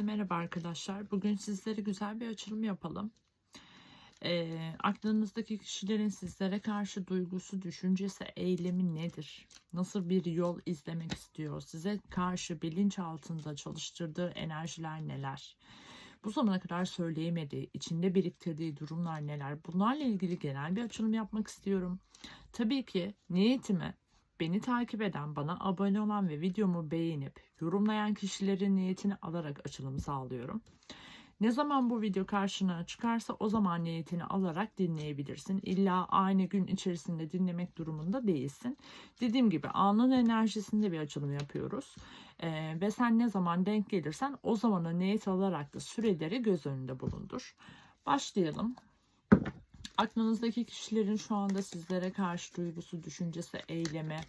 Merhaba arkadaşlar. Bugün sizlere güzel bir açılım yapalım. Ee, aklınızdaki kişilerin sizlere karşı duygusu, düşüncesi, eylemi nedir? Nasıl bir yol izlemek istiyor? Size karşı bilinç altında çalıştırdığı enerjiler neler? Bu zamana kadar söyleyemediği, içinde biriktirdiği durumlar neler? Bunlarla ilgili genel bir açılım yapmak istiyorum. Tabii ki niyetimi beni takip eden, bana abone olan ve videomu beğenip yorumlayan kişilerin niyetini alarak açılımı sağlıyorum. Ne zaman bu video karşına çıkarsa o zaman niyetini alarak dinleyebilirsin. İlla aynı gün içerisinde dinlemek durumunda değilsin. Dediğim gibi anın enerjisinde bir açılım yapıyoruz. Ee, ve sen ne zaman denk gelirsen o zamana niyet alarak da süreleri göz önünde bulundur. Başlayalım. Aklınızdaki kişilerin şu anda sizlere karşı duygusu, düşüncesi, eylemi,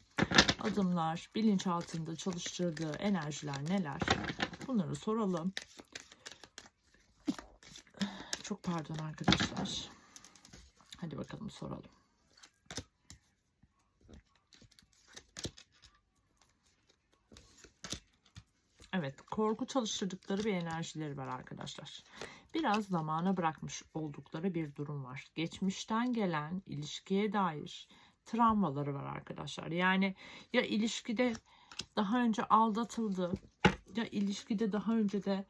adımlar, bilinç altında çalıştırdığı enerjiler neler? Bunları soralım. Çok pardon arkadaşlar. Hadi bakalım soralım. Evet, korku çalıştırdıkları bir enerjileri var arkadaşlar. Biraz zamana bırakmış oldukları bir durum var. Geçmişten gelen ilişkiye dair travmaları var arkadaşlar. Yani ya ilişkide daha önce aldatıldı ya ilişkide daha önce de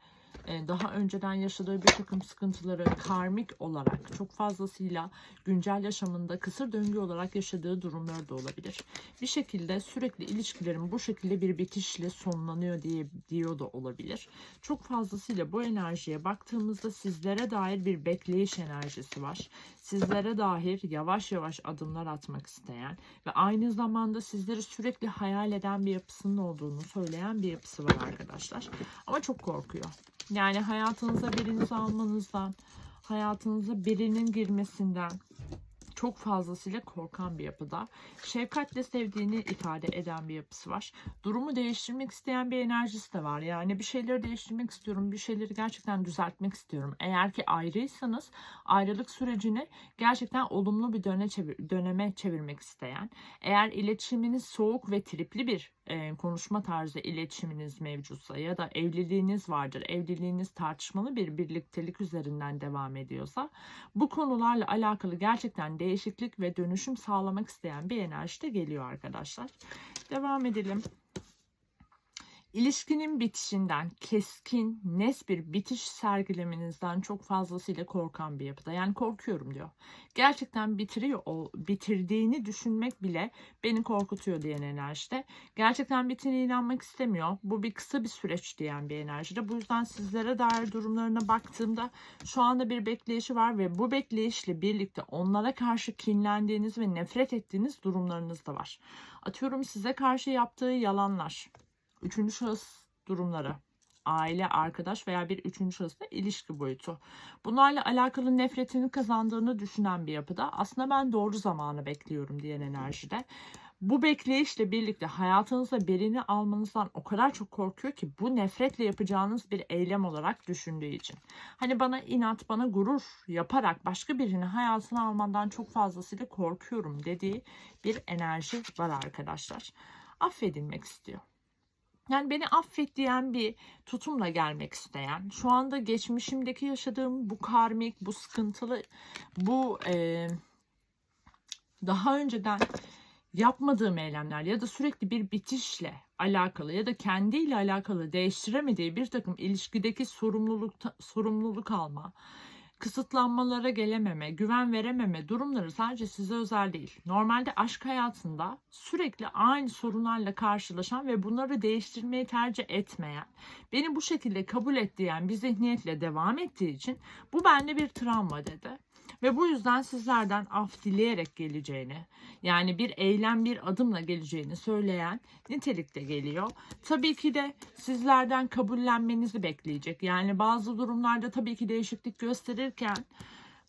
daha önceden yaşadığı bir takım sıkıntıları karmik olarak çok fazlasıyla güncel yaşamında kısır döngü olarak yaşadığı durumlar da olabilir. Bir şekilde sürekli ilişkilerin bu şekilde bir bitişle sonlanıyor diye diyor da olabilir. Çok fazlasıyla bu enerjiye baktığımızda sizlere dair bir bekleyiş enerjisi var. Sizlere dair yavaş yavaş adımlar atmak isteyen ve aynı zamanda sizleri sürekli hayal eden bir yapısının olduğunu söyleyen bir yapısı var arkadaşlar. Ama çok korkuyor. Yani hayatınıza birinizi almanızdan, hayatınıza birinin girmesinden çok fazlasıyla korkan bir yapıda. Şefkatle sevdiğini ifade eden bir yapısı var. Durumu değiştirmek isteyen bir enerjisi de var. Yani bir şeyleri değiştirmek istiyorum, bir şeyleri gerçekten düzeltmek istiyorum. Eğer ki ayrıysanız ayrılık sürecini gerçekten olumlu bir döne çevir, döneme çevirmek isteyen, eğer iletişiminiz soğuk ve tripli bir e, konuşma tarzı iletişiminiz mevcutsa ya da evliliğiniz vardır, evliliğiniz tartışmalı bir birliktelik üzerinden devam ediyorsa bu konularla alakalı gerçekten değişiklik ve dönüşüm sağlamak isteyen bir enerji de geliyor arkadaşlar. Devam edelim. İlişkinin bitişinden keskin, nes bir bitiş sergilemenizden çok fazlasıyla korkan bir yapıda. Yani korkuyorum diyor. Gerçekten bitiriyor, o bitirdiğini düşünmek bile beni korkutuyor diyen enerjide. Gerçekten bittiğine inanmak istemiyor. Bu bir kısa bir süreç diyen bir enerjide. Bu yüzden sizlere dair durumlarına baktığımda şu anda bir bekleyişi var ve bu bekleyişle birlikte onlara karşı kinlendiğiniz ve nefret ettiğiniz durumlarınız da var. Atıyorum size karşı yaptığı yalanlar, üçüncü şahıs durumları, aile, arkadaş veya bir üçüncü şahısla ilişki boyutu. Bunlarla alakalı nefretini kazandığını düşünen bir yapıda aslında ben doğru zamanı bekliyorum diyen enerjide. Bu bekleyişle birlikte hayatınıza birini almanızdan o kadar çok korkuyor ki bu nefretle yapacağınız bir eylem olarak düşündüğü için. Hani bana inat, bana gurur yaparak başka birini hayatına almandan çok fazlasıyla korkuyorum dediği bir enerji var arkadaşlar. Affedilmek istiyor. Yani beni affet diyen bir tutumla gelmek isteyen, şu anda geçmişimdeki yaşadığım bu karmik, bu sıkıntılı, bu e, daha önceden yapmadığım eylemler ya da sürekli bir bitişle alakalı ya da kendiyle alakalı değiştiremediği bir takım ilişkideki sorumluluk sorumluluk alma, kısıtlanmalara gelememe, güven verememe durumları sadece size özel değil. Normalde aşk hayatında sürekli aynı sorunlarla karşılaşan ve bunları değiştirmeyi tercih etmeyen, beni bu şekilde kabul et diyen bir zihniyetle devam ettiği için bu bende bir travma dedi. Ve bu yüzden sizlerden af dileyerek geleceğini, yani bir eylem bir adımla geleceğini söyleyen nitelikte geliyor. Tabii ki de sizlerden kabullenmenizi bekleyecek. Yani bazı durumlarda tabii ki değişiklik gösterirken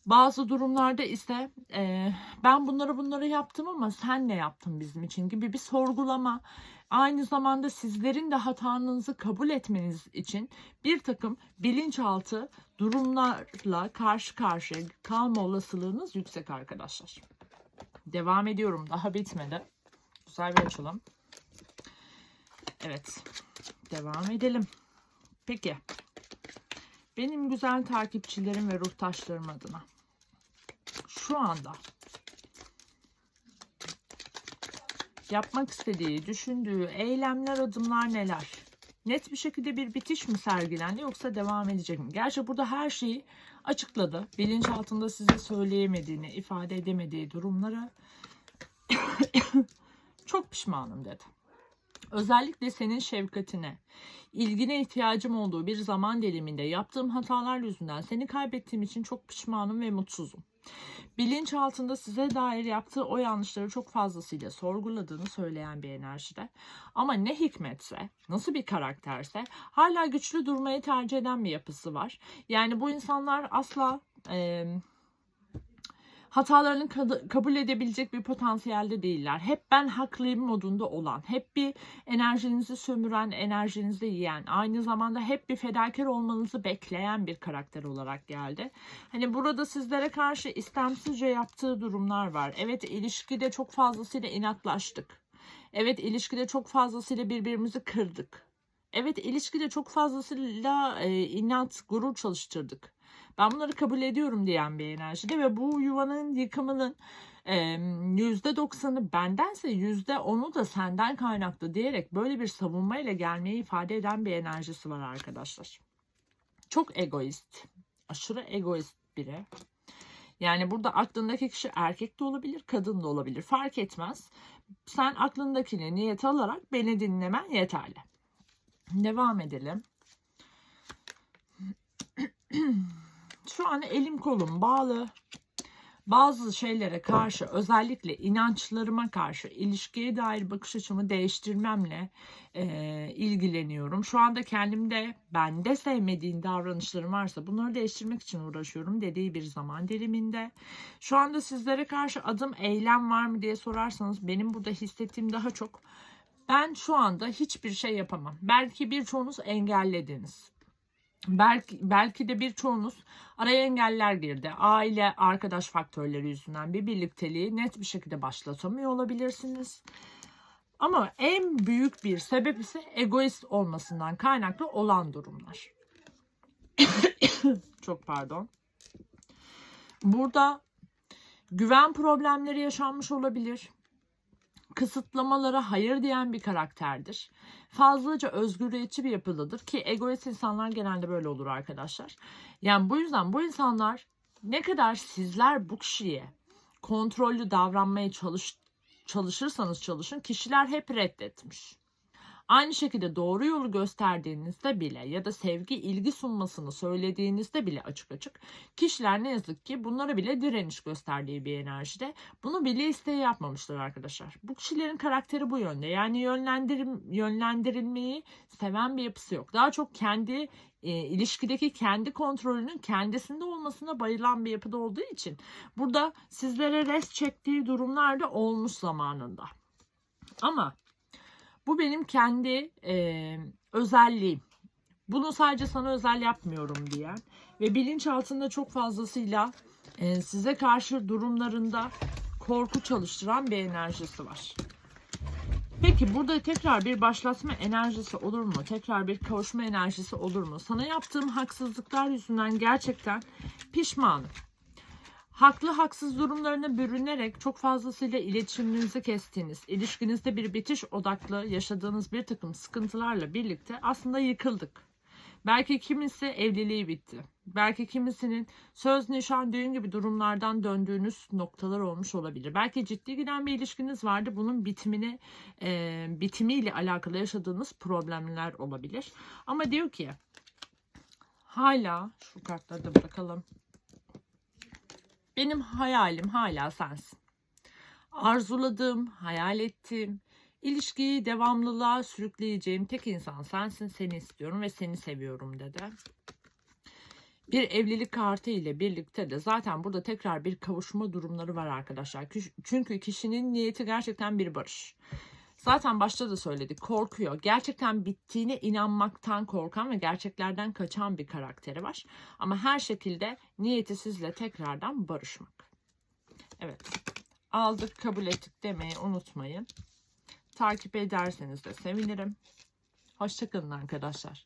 bazı durumlarda ise e, ben bunları bunları yaptım ama sen ne yaptın bizim için gibi bir sorgulama. Aynı zamanda sizlerin de hatanızı kabul etmeniz için bir takım bilinçaltı durumlarla karşı karşıya kalma olasılığınız yüksek arkadaşlar. Devam ediyorum. Daha bitmedi. Güzel bir açılım. Evet. Devam edelim. Peki. Benim güzel takipçilerim ve ruhtaşlarım adına. Şu anda yapmak istediği, düşündüğü eylemler, adımlar neler? Net bir şekilde bir bitiş mi sergilendi yoksa devam edecek mi? Gerçi burada her şeyi açıkladı. Bilinçaltında size söyleyemediğini, ifade edemediği durumları çok pişmanım dedi. Özellikle senin şefkatine, ilgine ihtiyacım olduğu bir zaman diliminde yaptığım hatalar yüzünden seni kaybettiğim için çok pişmanım ve mutsuzum. Bilinçaltında size dair yaptığı o yanlışları çok fazlasıyla sorguladığını söyleyen bir enerjide. Ama ne hikmetse, nasıl bir karakterse hala güçlü durmayı tercih eden bir yapısı var. Yani bu insanlar asla e, hatalarını kabul edebilecek bir potansiyelde değiller. Hep ben haklıyım modunda olan, hep bir enerjinizi sömüren, enerjinizi yiyen, aynı zamanda hep bir fedakar olmanızı bekleyen bir karakter olarak geldi. Hani burada sizlere karşı istemsizce yaptığı durumlar var. Evet ilişkide çok fazlasıyla inatlaştık. Evet ilişkide çok fazlasıyla birbirimizi kırdık. Evet ilişkide çok fazlasıyla e, inat, gurur çalıştırdık. Ben bunları kabul ediyorum diyen bir enerjide ve bu yuvanın yıkımının yüzde doksanı bendense yüzde onu da senden kaynaklı diyerek böyle bir savunmayla gelmeyi ifade eden bir enerjisi var arkadaşlar. Çok egoist, aşırı egoist biri. Yani burada aklındaki kişi erkek de olabilir, kadın da olabilir. Fark etmez. Sen aklındakini niyet alarak beni dinlemen yeterli. Devam edelim. Şu an elim kolum bağlı. Bazı şeylere karşı özellikle inançlarıma karşı ilişkiye dair bakış açımı değiştirmemle e, ilgileniyorum. Şu anda kendimde bende sevmediğin davranışlarım varsa bunları değiştirmek için uğraşıyorum dediği bir zaman diliminde. Şu anda sizlere karşı adım eylem var mı diye sorarsanız benim burada hissettiğim daha çok ben şu anda hiçbir şey yapamam. Belki birçoğunuz engellediniz belki belki de birçoğunuz araya engeller girdi. Aile, arkadaş faktörleri yüzünden bir birlikteliği net bir şekilde başlatamıyor olabilirsiniz. Ama en büyük bir sebep ise egoist olmasından kaynaklı olan durumlar. Çok pardon. Burada güven problemleri yaşanmış olabilir kısıtlamalara hayır diyen bir karakterdir. Fazlaca özgürlüğetçi bir yapıdadır ki egoist insanlar genelde böyle olur arkadaşlar. Yani bu yüzden bu insanlar ne kadar sizler bu kişiye kontrollü davranmaya çalış, çalışırsanız çalışın kişiler hep reddetmiş. Aynı şekilde doğru yolu gösterdiğinizde bile ya da sevgi ilgi sunmasını söylediğinizde bile açık açık kişiler ne yazık ki bunlara bile direniş gösterdiği bir enerjide bunu bile isteği yapmamışlar arkadaşlar. Bu kişilerin karakteri bu yönde. Yani yönlendirim, yönlendirilmeyi seven bir yapısı yok. Daha çok kendi e, ilişkideki kendi kontrolünün kendisinde olmasına bayılan bir yapıda olduğu için burada sizlere res çektiği durumlar da olmuş zamanında. Ama bu benim kendi e, özelliğim. Bunu sadece sana özel yapmıyorum diyen ve bilinçaltında çok fazlasıyla e, size karşı durumlarında korku çalıştıran bir enerjisi var. Peki burada tekrar bir başlatma enerjisi olur mu? Tekrar bir kavuşma enerjisi olur mu? Sana yaptığım haksızlıklar yüzünden gerçekten pişmanım. Haklı haksız durumlarına bürünerek çok fazlasıyla iletişiminizi kestiğiniz, ilişkinizde bir bitiş odaklı yaşadığınız bir takım sıkıntılarla birlikte aslında yıkıldık. Belki kimisi evliliği bitti. Belki kimisinin söz, nişan, düğün gibi durumlardan döndüğünüz noktalar olmuş olabilir. Belki ciddi giden bir ilişkiniz vardı. Bunun bitimini, e, bitimiyle alakalı yaşadığınız problemler olabilir. Ama diyor ki hala şu kartları da bırakalım. Benim hayalim hala sensin. Arzuladığım, hayal ettiğim, ilişkiyi devamlılığa sürükleyeceğim tek insan sensin. Seni istiyorum ve seni seviyorum dedi. Bir evlilik kartı ile birlikte de zaten burada tekrar bir kavuşma durumları var arkadaşlar. Çünkü kişinin niyeti gerçekten bir barış. Zaten başta da söyledik korkuyor. Gerçekten bittiğine inanmaktan korkan ve gerçeklerden kaçan bir karakteri var. Ama her şekilde niyeti sizle tekrardan barışmak. Evet aldık kabul ettik demeyi unutmayın. Takip ederseniz de sevinirim. Hoşçakalın arkadaşlar.